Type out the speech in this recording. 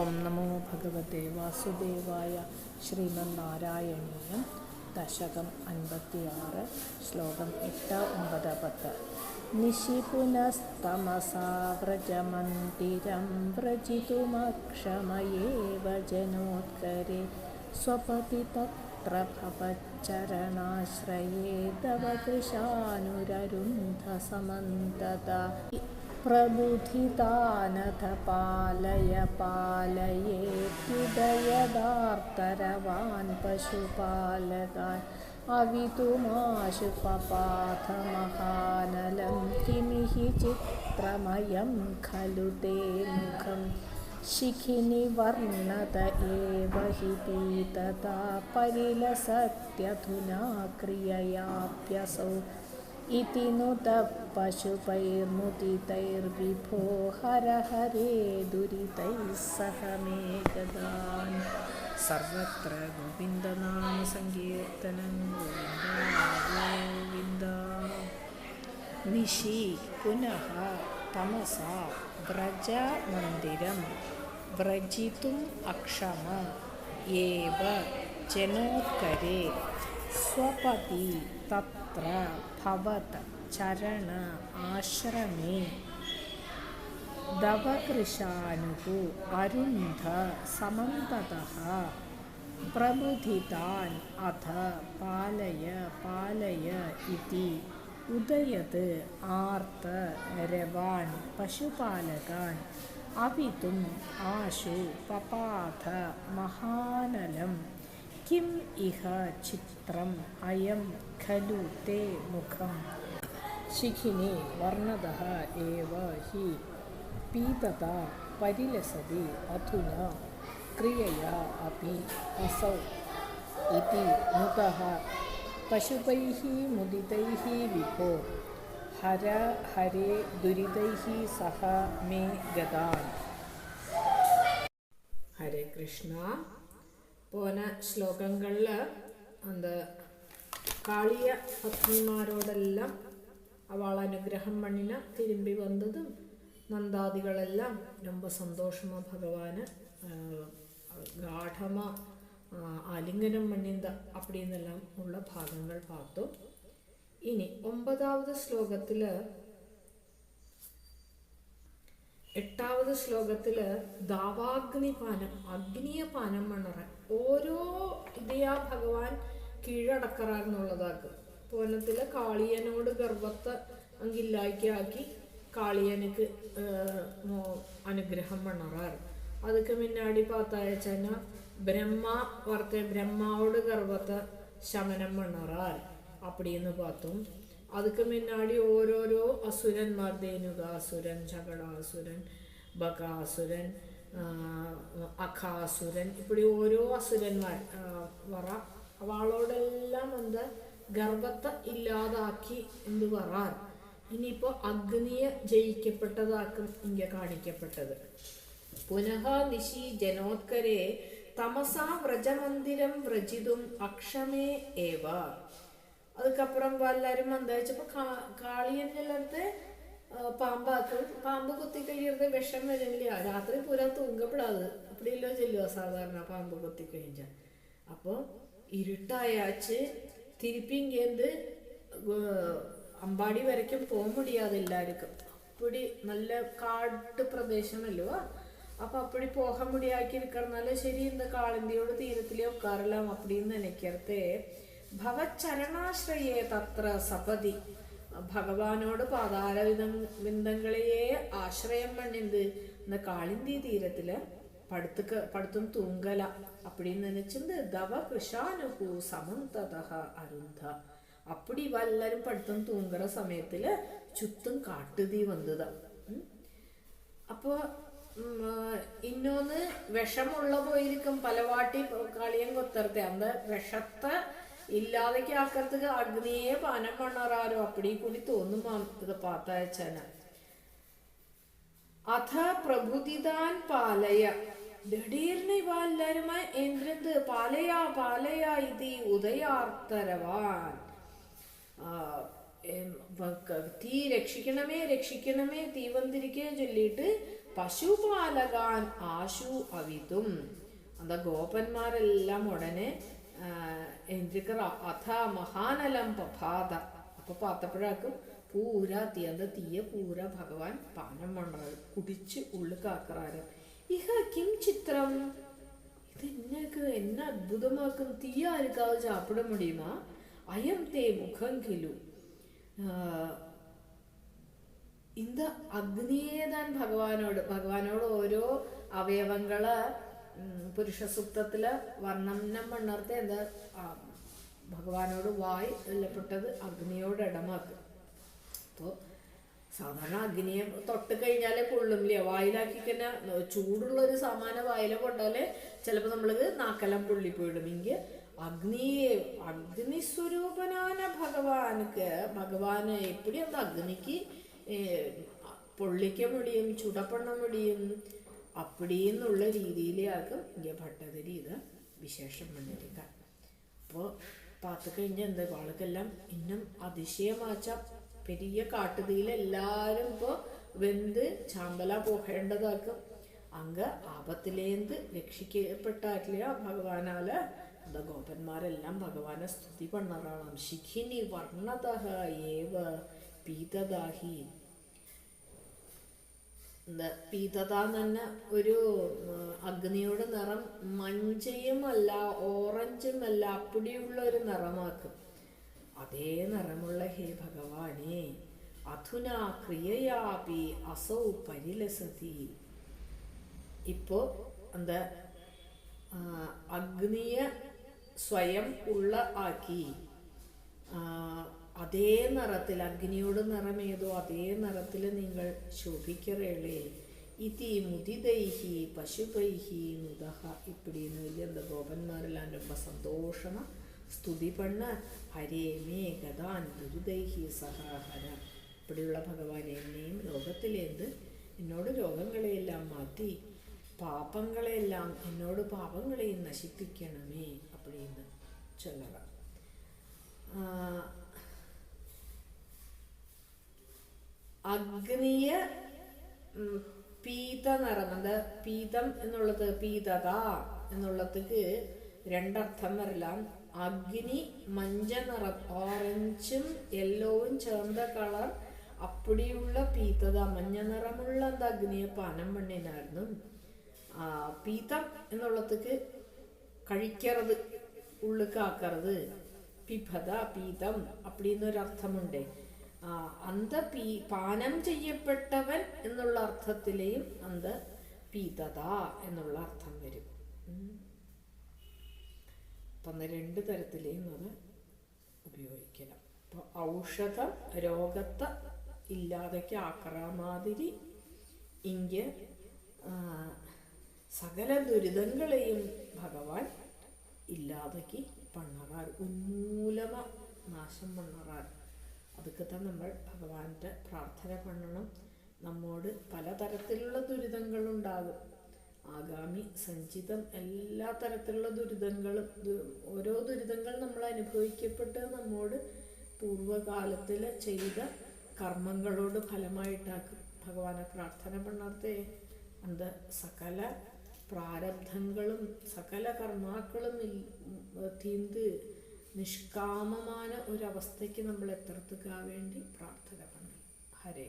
ഓം നമോ ഭഗവത്തെ വാസുദേവായ ശ്രീമന്നാരായണീയം ദശകം അൻപത്തിയാറ് ശ്ലോകം എട്ട് ഒമ്പത് പത്ത്. നിശി പുനസ്തമസാ വ്രജമന്ദിരം വ്രജിതുമക്ഷമയേവ ജനോത്കരെ സ്വപതി തത്ര ഭവച്ചരണാശ്രയേ തവ കൃശാനുരരുന്ധ സമന്തത. പ്രബുധിതാനഥ പാലയ പാലയേത്യുദയദാർത്തരവാൻ പശുപാലകാൻ അവിതുമാശു പപാഥമഹാനലം കിമിഹി ചിത്രമയം ഖലു തേ മുഖം. ശിഖിനി വർണത ഏവ ഹി പീതതാ പരിലസത്യധുനാ ക്രിയയാപ്യസൗ इति नुत पशुपैर्मुदितैर्विभो हर हरे दुरितैः सह मे गदान् सर्वत्र गोविन्दनामसङ्कीर्तनं गोविन्द गोविन्द निशि पुनः तमसा व्रजमन्दिरं व्रजितुम् अक्षम एव जनोत्करे स्वपति तत्र भवत् चरण आश्रमे दवकृशानुः अरुन्ध समन्ततः प्रबुधितान् अथ पालय पालय इति उदयत् आर्त रवान् पशुपालकान् अवितुम् आशु पपाथ महानलम् किम इह चित्रम् अयं खलु ते मुखम? शिखिनी वर्णतः एव हि पीतता परिलसति अधुना क्रियया अपि असौ इति मुतः पशुपैः मुदितैः विभो, हर हरे दुरितैः सह मे गतान्। हरे कृष्णा। പോന ശ്ലോകങ്ങളിൽ அந்த കാളിയ പത്നിമാരോടെല്ലാം അവൾ അനുഗ്രഹം பண்ணின திரும்பி வந்ததும் நந்தாதிகளெல்லாம் ரொம்ப சந்தோஷமா பகவானை ഗാഠമ ആലിംഗനം മണ്ണിന്ത അപ്പടിന്നെല്ലാം ഉള്ള ഭാഗങ്ങൾ പാർത്തു ഇനി ഒമ്പതാവത് ശ്ലോകത്തിൽ എട്ടാവത് ശ്ലോകത്തിൽ ദാവാഗ്നിപാനം അഗ്നിയ പാനം മണറ ഓരോ ഇതേ ആ ഭഗവാൻ കീഴടക്കറാന്നുള്ളതാക്കും പൂനത്തിൽ കാളിയനോട് ഗർഭത്തെ അങ്കില്ലായ്ക്കാക്കി കാളിയനക്ക് അനുഗ്രഹം പണറാറ്. അതൊക്കെ പിന്നാടി പാത്തായച്ചന ബ്രഹ്മ വർത്തെ ബ്രഹ്മാവോട് ഗർഭത്തെ ശമനം പണറാർ അപ്പടിയെന്ന് പാത്തു. അതൊക്കെ പിന്നാടി ഓരോരോ അസുരന്മാർ ദേനുക അസുരൻ ചകടാസുരൻ ബകാസുരൻ അസുരൻ അഖാസുരൻ ഇപ്പടി ഓരോ അസുരന്മാർ വറ. അവളോടെല്ലാം എന്ത്? ഗർഭത്തെ ഇല്ലാതാക്കി എന്ന് പറയാൻ ഇനിയിപ്പോൾ അഗ്നിയെ ജയിക്കപ്പെട്ടതാക്കും ഇങ്ങ കാണിക്കപ്പെട്ടത്. പുനഃ നിശി ജനോത്കരെ തമസാ വ്രജമന്ദിരം വ്രജിതും അക്ഷമേ ഏവ. അതുക്കപ്പുറം എല്ലാവരും എന്താ വെച്ചപ്പോ കാളിയന്റെ പാമ്പാക്ക് പാമ്പ് കുത്തി കഴിയുന്നത് വിഷം വരില്ല രാത്രി പൂരാ തൂങ്കപ്പെടാതെ അപ്പടിയല്ലോ ചെല്ലുക സാധാരണ പാമ്പ് കുത്തി കഴിഞ്ഞ അപ്പോൾ ഇരുട്ടായാച്ച് തിരുപ്പിങ്കേന്ത് അമ്പാടി വരയ്ക്കും പോകാൻ മുടിയാതെ എല്ലാവർക്കും അപ്പടി നല്ല കാട് പ്രദേശമല്ലോ. അപ്പൊ അപ്പടി പോകാൻ മുടിയാക്കി ഇരിക്കണമെന്നാലും ശരി ഇന്ന് കാളന്തിയോട് തീരത്തിലെ ഉക്കാറെല്ലാം. അപ്പടിന്ന് നനയ്ക്കരുത്തേ ഭവചരണാശ്രയേ തത്ര സപതി. ഭഗവാനോട് പാതാര വിന്ദങ്ങളെയെ ആശ്രയം പണിന്ത് இந்த കാളിന്തി തീരത്തില് പടുത്തുക്ക് പടുത്തും തൂങ്കല அப்படின்னு நினைச்சிருந்து தவ கிருஷானுகு சமந்ததக அருந்த அப்படி எல்லாரும் படுத்தும் தூங்குற சமயத்துல ചുറ്റും കാട്ടുതീ വന്നതാ അപ്പോ ഇന്നൊന്ന് വിഷമുള്ള പോയിരിക്കും പലവാട്ടി കളിയും കൊത്തർത്തെ അന്ത വിഷത്തെ ഇല്ലാതെക്ക് ആൾക്കാർക്ക് അഗ്നിയെ പാനം പണ്ണറാരോ അപ്പടി കൂടി തോന്നും ഇത് പാത്തയച്ചന. അഥ പ്രഭുതിദാൻ പാലയ. ദടീർന്ന് ഇവ എല്ലാരും എന്ത് പാലയാ പാലയാ ഇത് ഉദയാർത്തരവാൻ. തീ രക്ഷിക്കണമേ രക്ഷിക്കണമേ തീ വന്നിരിക്കേ ചൊല്ലിട്ട് പശുപാലകാൻ ആശു അവിതും. അതാ ഗോപന്മാരെല്ലാം ഉടനെ എന്തൊക്കെ അഥ മഹാനലം പഭാത അപ്പൊ പാത്തപ്പോഴാക്കും പൂര തീ അന്ത തീയ പൂര ഭഗവാൻ പാനം പണ്ണത് കുടിച്ച് ഉള്ളു കാക്കറാരം ഇഹ കിം ചിത്രം ഇത് എന്നക്ക് എന്നെ അത്ഭുതമാക്കും തീ ആർക്കാവ് ചാപ്പിട മുടിയുമാ അയം തേ മുഖം കിലു இந்த അഗ്നിയെ താൻ ഭഗവാനോട് ഭഗവാനോട് ഓരോ അവയവങ്ങള് ഉം, പുരുഷ സൂക്തത്തിൽ വർണം മണ്ണർത്തെ എന്താ ഭഗവാനോട് വായി കൊല്ലപ്പെട്ടത് അഗ്നിയോട് ഇടമാക്കും. അപ്പോൾ സാധാരണ അഗ്നിയെ തൊട്ട് കഴിഞ്ഞാലേ പൊള്ളുമില്ല വായിലാക്കി കഴിഞ്ഞാൽ ചൂടുള്ള ഒരു സാമാന വായില കൊണ്ടാലേ ചിലപ്പോ നമ്മൾ നാക്കെല്ലാം പൊള്ളിപ്പോയിടുമെങ്കിൽ അഗ്നിയെ അഗ്നിസ്വരൂപനാന ഭഗവാനക്ക് ഭഗവാന് എപ്പോഴും എന്താ അഗ്നിക്ക് പൊള്ളിക്ക മുടിയും ചുടപ്പണ്ണ മുടിയും അപ്പടിയെന്നുള്ള രീതിയിലാക്കും ഇങ്ങനെ ഭട്ടതിരി ഇത് വിശേഷം വന്നിരിക്കുക അപ്പോൾ പാത്ത് കഴിഞ്ഞാൽ എന്താ? വാളക്കെല്ലാം ഇന്നും അതിശയമാച്ച. പെരിയ കാട്ടുതീയിൽ എല്ലാവരും ഇപ്പോൾ വെന്ത് ചാമ്പല പോകേണ്ടതാക്കും. അങ്ങ് ആപത്തിലേന്ത് രക്ഷിക്കപ്പെട്ടാറ്റില്ല ഭഗവാനാല എന്താ ഗോപന്മാരെല്ലാം ഭഗവാനെ സ്തുതി പണ്ണറാണ് ശിഖിനി വർണതഹ ഏവ പീതദാഹി പീതത തന്നെ ഒരു അഗ്നിയുടെ നിറം മഞ്ചയുമല്ല ഓറഞ്ചുമല്ല അപ്പടിയുള്ള ഒരു നിറമാക്കും. അതേ നിറമുള്ള ഹേ ഭഗവാനെ അധുനാ ക്രിയയാപി അസൗ പരിലസതി. ഇപ്പോ എന്താ അഗ്നിയെ സ്വയം ഉള്ള ആക്കി. അതേ നിറത്തിൽ അഗ്നിയോട് നിറമേതോ അതേ നിറത്തിൽ നിങ്ങൾ ശോഭിക്കറേളേ. ഇതി മുദിതൈഹി പശുപൈഹി മുതഹ ഇപ്പിടിന്ന് വലിയ ഗോപന്മാരെല്ലാം രൊമ്പ സന്തോഷണ സ്തുതി പണ്ണ്. ഹരേ മേ ഗതാൻ ദുരിതൈഹി സഹാഹര ഇപ്പിടിയുള്ള ഭഗവാൻ എന്നെയും ലോകത്തിലേന്ത്? എന്നോട് രോഗങ്ങളെയെല്ലാം മാറ്റി. പാപങ്ങളെല്ലാം എന്നോട് പാപങ്ങളെയും നശിപ്പിക്കണമേ. അപ്പടിന്ന് ചൊല്ലറ അഗ്നിയ പീത നിറം. എന്താ പീതം എന്നുള്ളത് പീതത എന്നുള്ളതിക്ക് രണ്ടർത്ഥം വരലാം അഗ്നി മഞ്ഞ നിറം ഓറഞ്ചും യെല്ലോവും ചേർന്ന കളർ അപ്പടിയുള്ള പീത്തത മഞ്ഞ നിറമുള്ള എന്താ അഗ്നിയെ പാനം പണ്ണിനായിരുന്നു. പീത്തം എന്നുള്ളതിക്ക് കഴിക്കരുത് ഉള്ളുക്കാക്കരുത് പിഭത പീതം അപ്പടിന്നൊരർത്ഥമുണ്ടേ. അർത്ഥമുണ്ട് ആ, അന്ത പീ പാനം ചെയ്യപ്പെട്ടവൻ എന്നുള്ള അർത്ഥത്തിലെയും അന്ത പീതത എന്നുള്ള അർത്ഥം വരും. അപ്പം രണ്ട് തരത്തിലെയും അത് ഉപയോഗിക്കണം. അപ്പോൾ ഔഷധം രോഗത്തെ ഇല്ലാതൊക്കെ ആക്രമാതിരി ഇങ്ങ് സകല ദുരിതങ്ങളെയും ഭഗവാൻ ഇല്ലാതാക്കി പണ്ണറാർ ഉന്മൂലമ നാശം പണ്ണറാർ അതൊക്കെ തന്നെ നമ്മൾ ഭഗവാന്റെ പ്രാർത്ഥന പണ്ണണം നമ്മോട് പലതരത്തിലുള്ള ദുരിതങ്ങളുണ്ടാകും. ആഗാമി സഞ്ചിതം എല്ലാ തരത്തിലുള്ള ദുരിതങ്ങളും ഓരോ ദുരിതങ്ങൾ നമ്മൾ അനുഭവിക്കപ്പെട്ട് നമ്മോട് പൂർവകാലത്തിൽ ചെയ്ത കർമ്മങ്ങളോട് ഫലമായിട്ടാക്കും. ഭഗവാനെ പ്രാർത്ഥന പണ്ണാർത്തേ അന്ത സകല പ്രാരബ്ധങ്ങളും സകല കർമാക്കളും ഇൽ- ഒരു ഒരവസ്ഥയ്ക്ക് നമ്മൾ എത്തറത്തുക്കാൻ വേണ്ടി പ്രാർത്ഥന പണി? ഹരേ